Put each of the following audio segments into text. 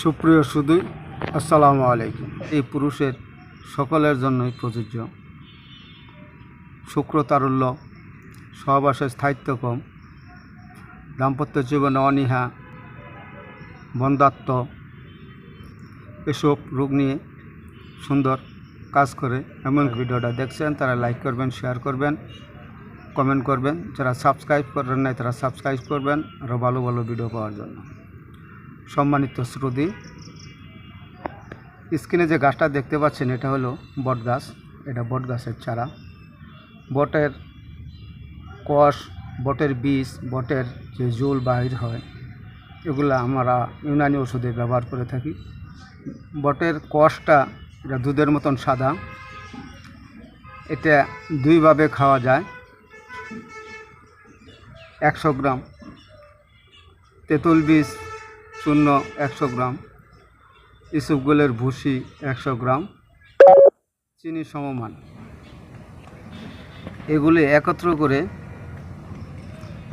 সুপ্রিয় সুদী আসসালামু আলাইকুম। এই পুরুষের সকলের জন্যই প্রযোজ্য। শুক্র তারল্য সহবাসের স্থায়িত্ব কম, দাম্পত্য জীবনে অনীহা বন্ধাত্ম এসব রোগ নিয়ে সুন্দর কাজ করে এমন ভিডিওটা দেখছেন, তারা লাইক করবেন শেয়ার করবেন কমেন্ট করবেন। যারা সাবস্ক্রাইব করেন নাই, তারা সাবস্ক্রাইব করবেন আরও ভালো ভালো ভিডিও পাওয়ার জন্য। সম্মানিত শ্রুতি। স্ক্রিনে যে গাছটা দেখতে পাচ্ছেন, এটা হলো বট গাছ। এটা বট গাছের চারা। বটের কষ, বটের বীজ, বটের যে জুল বাহির হয়, এগুলো আমরা ইউনানি ওষুধে ব্যবহার করে থাকি। বটের কষটা এটা দুধের মতন সাদা। এটা দুইভাবে খাওয়া যায়। একশো গ্রাম তেঁতুল বীজ শূন্য একশো গ্রাম। ইসুপগুলের ভুসি একশো গ্রাম। চিনি সমমান। এগুলি একত্র করে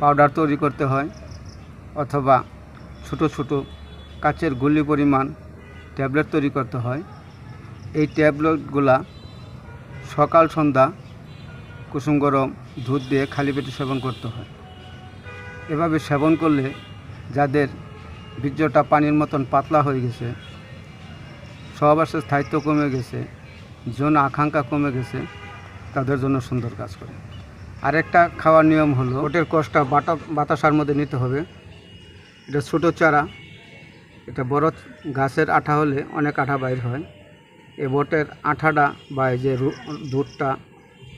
পাউডার তৈরি করতে হয় অথবা ছোট ছোট কাচের গুলি পরিমাণ ট্যাবলেট তৈরি করতে হয়। এই ট্যাবলেটগুলা সকাল, সন্ধ্যা কুসুম, গরম দুধ দিয়ে খালি পেটে সেবন করতে হয়। এভাবে সেবন করলে যাদের বীর্যটা পানির মতন পাতলা হয়ে গেছে। সহবাসের স্থায়িত্ব কমে গেছে, যৌন আকাঙ্ক্ষা কমে গেছে, তাদের জন্য সুন্দর কাজ করে। আরেকটা খাওয়ার নিয়ম হলো ওটের কষটা বাটা, বাতাসার মধ্যে নিতে হবে। এটা ছোটো চারা, এটা বড় গাছের আঠা হলে অনেক আঠা বাইর হয়। এই বটের আঠাটা বা এই যে দুধটা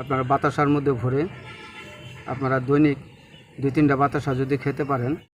আপনারা বাতাসার মধ্যে ভরে আপনারা দৈনিক দুই তিনটা বাতাসা যদি খেতে পারেন